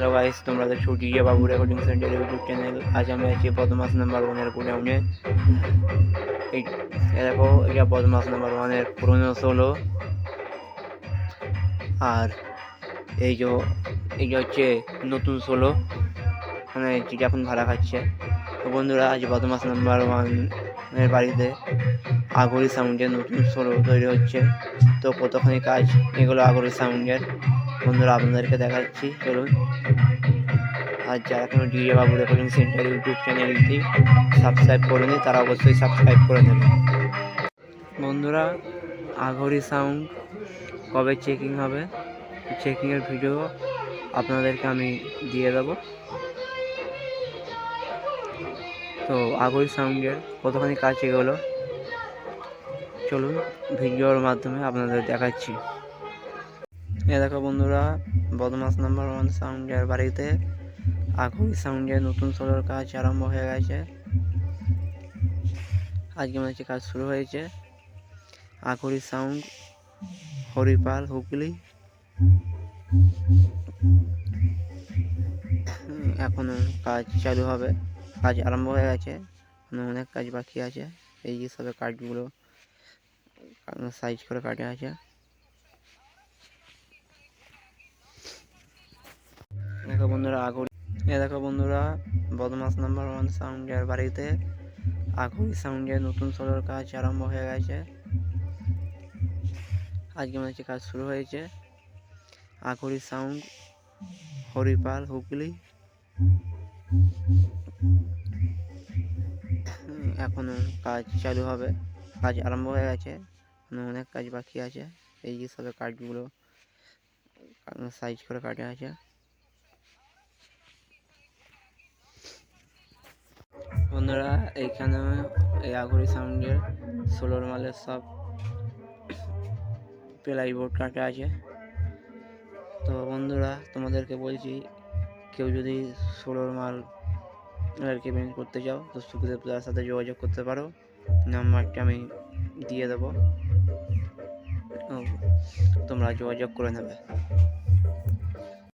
Hello guys তোমরা দেখছ DJ Babu recording centre YouTube channel আজ আমি আছি বদমাস নাম্বার ওয়ানের গোডাউনে এই দেখো, এটা বদমাস নাম্বার ওয়ানের পুরনো সোলো আর এই যে এই যে হচ্ছে নতুন সোলো মানে যেটা এখন ভাড়া খাচ্ছে। তো বন্ধুরা, আজ বদমাস নাম্বার ওয়ানের বাড়িতে। আগরি সাউন্ডের নতুন সোলো তৈরি হচ্ছে। তো কতখানি কাজ, এগুলো আগরি সাউন্ডের বন্ধুরা, আপনাদেরকে দেখাচ্ছি, চলুন। আর যারা এখনও DJ Babu recording centre YouTube চ্যানেলটি সাবস্ক্রাইব করেনি, তারা অবশ্যই সাবস্ক্রাইব করে নেবেন বন্ধুরা আঘরি সাউন্ড কবে চেকিং হবে? চেকিংয়ের ভিডিও আপনাদেরকে আমি দিয়ে দেবো। তো আগরি সাউন্ডের কতখানি কাজ এগোলো চলুন ভিডিওর মাধ্যমে আপনাদের দেখাচ্ছি। এ দেখো বন্ধুরা, বদমাস নাম্বার ওয়ান সাউন্ডের বাড়িতে আগুরি সাউন্ডের নতুন সোলোর কাজ আরম্ভ হয়ে গেছে। আজকে মনে কাজ শুরু হয়েছে। আগুরি সাউন্ড হরিপাল, হুগলি। এখনও কাজ চালু হবে। কাজ আরম্ভ হয়ে গেছে এখনও অনেক কাজ বাকি আছে। এই যে সবে কাঠগুলো সাইজ করে কাটে আছে। দেখো বন্ধুরা আগুরি এ দেখো বন্ধুরা, বদমাস নাম্বার ওয়ান সাউন্ডের বাড়িতে। আগুরি সাউন্ডের নতুন সোলোর কাজ আরম্ভ হয়ে গেছে। আজকে মনে কাজ শুরু হয়েছে আগুরি সাউন্ড হরিপাল, হুগলি। হুম, কাজ চালু হবে। কাজ আরম্ভ হয়ে গেছে। অনেক কাজ বাকি আছে। এই যে সবে কাঠগুলো সাইজ করে কাটে আছে। বন্ধুরা এইখানে এই আগুরি সাউন্ডের ষোলোর মালের সব প্লাই বোর্ড কাটা আছে। তো বন্ধুরা তোমাদেরকে বলছি কেউ যদি ষোলোর মাল কি পেমেন্ট করতে চাও তো সুখদেব দাদার সাথে যোগাযোগ করতে পারো। নাম্বারটা আমি দিয়ে দেবো। তোমরা যোগাযোগ করে নেবে।